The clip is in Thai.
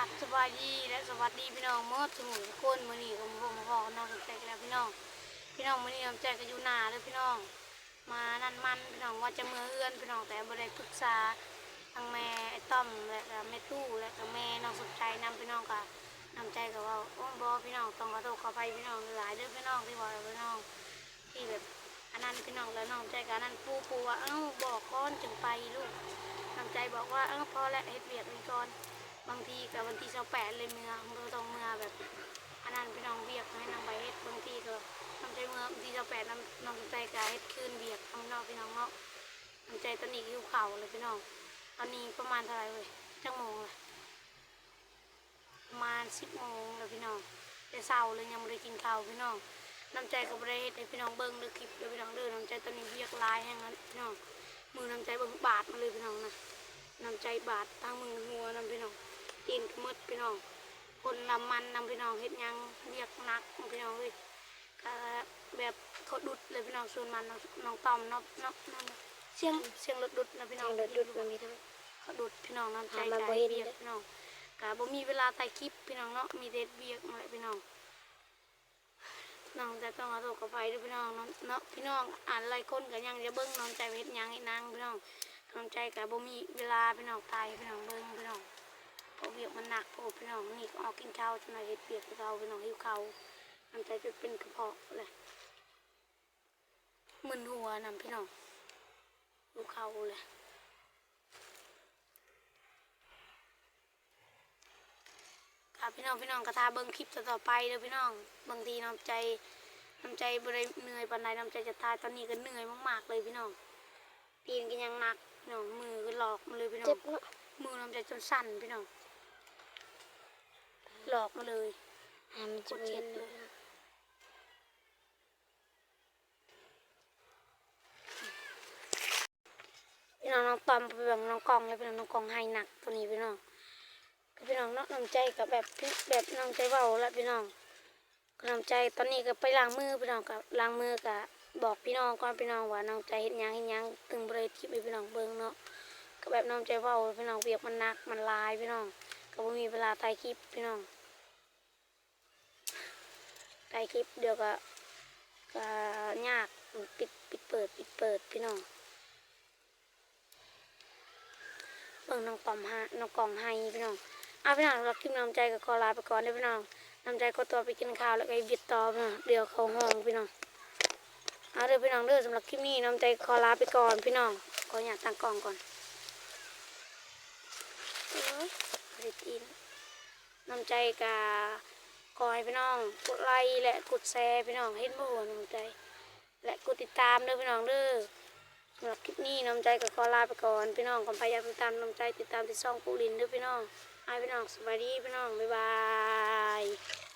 ราบสบายดีและสวัสดีพี่น้องเมื่อสมุนคนมือนี้ก็มาพบมพอกันน้องสนใจกันแล้วพี่น้อง พี่น้องมือนี้น้ำใจก็อยู่หนาเลยพี่น้อง มานั่นมันพี่น้องว่าจะเมื่อเอื้อนพี่น้องแต่บ่ได้ปรึกษาทางแม่ไอ้ต้อมและแม่ตู้และก็แม่น้องสนใจนำพี่น้องกับนำใจกับว่าโอ้บอพี่น้องต้องขอโทษขอไปพี่น้องหลายเด้องพี่น้องที่บอกพี่น้องที่แบบอันนั้นพี่น้องแล้วน้องใจกับอันนั้นปูปูว่าเอ้าบอกก้อนจึงไปลูกนำใจบอกว่าเออพอแล้วเฮ็ดเวียกนี้ก่อน บางทีกับวันที่เสาแปดเลยเมื่อเมื่ต้องเมื่อแบบอันนั้นพี่น้องเวียกให้นางไปเฮ็ดบางทีก็น้ำใจเมื่อวันที่เสาแปดน้ำน้ำใจก็เฮ็ดคืนเวียกข้างนอกพี่น้องเนาะน้ำใจตอนนี้หิวเข่าเลยพี่น้อง ตอนนี้ประมาณเท่าไหร่เว้ยจังโมงละประมาณสิบโมงแล้วพี่น้องแต่เช้าเลยยังไม่ได้กินข้าวพี่น้องน้ำใจก็บ่ได้เฮ็ดให้พี่น้องเบิ่งเด้อคลิปเด้อพี่น้องเด้อน้ำใจตอนนี้เวียกลายแห่งนั้นพี่น้องมือน้ำใจเบิ่งบาดมาเลยพี่น้องนะน้ำใจบาดตั้งมือหัวนำพี่น้อง ตีนขมืดพี่น้อง คนลำมันนำพี่น้องเฮ็ดหยังเรียกนักพี่น้องเลยก็แบบเขาดุดเลยพี่น้องส่วนมันน้องน้องตอมเนอบนอบนอบเสียงเสียงรถดุดนะพี่น้องเสียงรถดุดมันมีทั้งเขาดุดพี่น้องน้ำใจหามาใจบ่เห็นเบียกเด้อพี่น้องกะบ่มีเวลาถ่ายคลิปพี่น้องเนาะมีแต่เบียกมาเลยพี่น้องน้องจะต้องเอาตัวกับไปด้วยพี่น้องเนาะเนาะพี่น้องอ่านหลายคนก็ยังจะเบิ่งน้องใจไปเฮ็ดหยังเฮ็ดนางพี่น้องกำลังใจกับบ่มีเวลาพี่น้องตายพี่น้องเบิ่งพี่น้อง เพราะเวียกมันหนักโอ้พี่น้องนี่ก็ออกกินข้าวจังไดเฮ็ดเวียกเราพี่น้องหิวข้าวน้ำใจจะเป็นกระเพาะเลยมึนหัวนำพี่น้องหิวข้าเลยค่ะพี่น้องพี่น้องกระทาเบิ่งคลิปต่อไปเด้อพี่น้อง บางทีน้ำใจน้ำใจบ่ได้เหนื่อยปานใดน้ำใจจะตายตอนนี้ก็เหนื่อยมากๆเลยพี่น้องตีนก็ยังหนักพี่น้องมือก็หลอกมาเลยพี่น้องมือน้ำใจจนสั่นพี่น้อง หลอกมาเลยหามันจะบ่เห็นเลยพี่น้องน้องตอมไปแบ่งน้องกองเลยพี่น้องน้องกองให้หนักตัวนี้พี่น้องก็พี่น้องเนาะน้ำใจกับแบบพี่แบบน้ำใจเบาแล้วพี่น้องก็น้ำใจตอนนี้ก็ไปล้างมือพี่น้องกับล้างมือกับบอกพี่น้องก่อนพี่น้องว่าน้ำใจเห็นยังเห็นยังตึงบริทิพให้พี่น้องเบิ่งเนาะก็แบบน้ำใจเบาพี่น้องเบียกมันหนักมันลายพี่น้องก็บ่มีเวลาถ่ายคลิปพี่น้อง ถ่ายคลิปเดี๋ยวก็ก็ยากปิดปิดเปิดปิดเปิดพี่น้องเบิ่งน้องปอมฮะน้องกล่องให้พี่น้องเอาพี่น้องเราคลิปน้ำใจกับขอลาไปก่อนเด้พี่น้องน้ำใจก็ตัวไปกินข้าวแล้วก็ไปบิดต่อพี่น้องเดี๋ยวเขาห้องพี่น้องเอาเด้อพี่น้องเด้อสำหรับคลิปนี้น้ำใจขอลาไปก่อนพี่น้องขออยากตั้งกล่องก่อนเอ้ยบริตีนน้ำใจกา ขอให้พี่น้องกดไลค์และกดแชร์พี่น้องเห็นบ่หัวน้ำใจ และกดติดตามเด้อพี่น้องเด้อสำหรับคลิปนี้น้ำใจก็ขอลาไปก่อนพี่น้องขอพยายามติดตามน้ำใจติดตามติดซ่องปูลินเด้อพี่น้องไอพี่น้องสวัสดีพี่น้องบ๊ายบาย